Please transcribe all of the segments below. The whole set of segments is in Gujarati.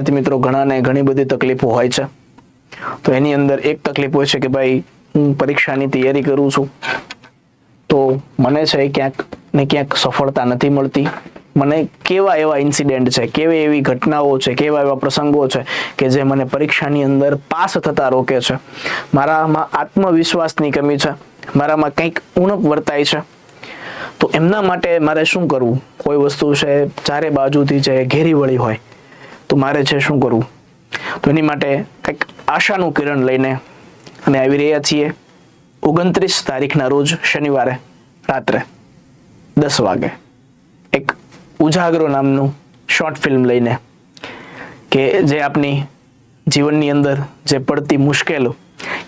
વિદ્યાર્થી મિત્રો, ઘણાને ઘણી બધી તકલીફો હોય છે. તો એની અંદર એક તકલીફ હોય છે કે ભાઈ, હું પરીક્ષાની તૈયારી કરું છું, તો મને છે ક્યાંક ને ક્યાંક સફળતા નથી મળતી. મને કેવા એવા ઇન્સિડન્ટ છે, કેવી એવી ઘટનાઓ છે, કેવા એવા પ્રસંગો છે કે જે મને પરીક્ષાની અંદર પાસ થતા રોકે છે. મારામાં આત્મવિશ્વાસની કમી છે, મારામાં કંઈક ઉણપ વર્તાય છે. તો એમના માટે મારે શું કરવું? કોઈ વસ્તુ છે, ચારે બાજુથી જે ઘેરી વળી હોય તો મારે છે શું કરવું? તો એની માટે કંઈક આશાનું કિરણ લઈને અને આવી રહ્યા છીએ ઓગણત્રીસ તારીખના રોજ શનિવારે રાત્રે દસ વાગે. એક ઉજાગરો નામનું શોર્ટ ફિલ્મ લઈને કે જે આપની જીવનની અંદર જે પડતી મુશ્કેલો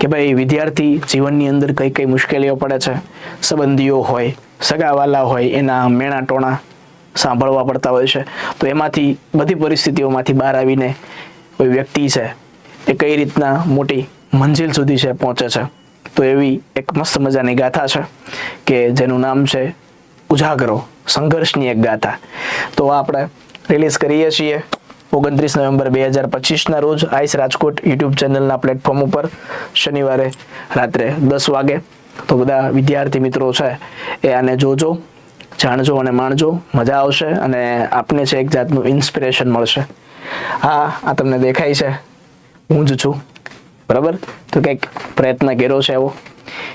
કે ભાઈ વિદ્યાર્થી જીવનની અંદર કઈ કઈ મુશ્કેલીઓ પડે છે, સંબંધીઓ હોય, સગાવાલા હોય, એના મેણા ટોણા સાંભળવા પડતા હોય છે. તો એમાંથી બધી પરિસ્થિતિઓમાંથી બહાર આવીને કોઈ વ્યક્તિ છે એ કઈ રીતના મોટી મંજિલ સુધી છે પહોંચે છે. તો એવી એક મસ્ત મજાની ગાથા છે કે જેનું નામ છે ઉજાગરો, સંઘર્ષની એક ગાથા. તો આપણે રિલીઝ કરીએ છીએ ઓગણત્રીસ નવેમ્બર બે હજાર પચીસના રોજ આઈસ રાજકોટ યુટ્યુબ ચેનલના પ્લેટફોર્મ ઉપર શનિવારે રાત્રે દસ વાગે. તો બધા વિદ્યાર્થી મિત્રો છે એ આને જોજો. જાણજો અને માણજો. મજા આવશે અને આપને છે એક જાતનું ઇન્સ્પિરેશન મળશે. હા, આ તમને દેખાય છે. હું જ છું. બરાબર? તો કંઈક પ્રયત્ન કર્યો છે એવો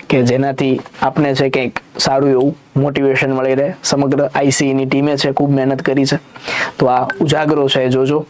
કે જેનાથી આપને છે કંઈક સારું એવું મોટિવેશન મળી રહે. સમગ્ર આઈસીની ટીમે છે ખૂબ મહેનત કરી છે. તો આ ઉજાગરો છે, જોજો.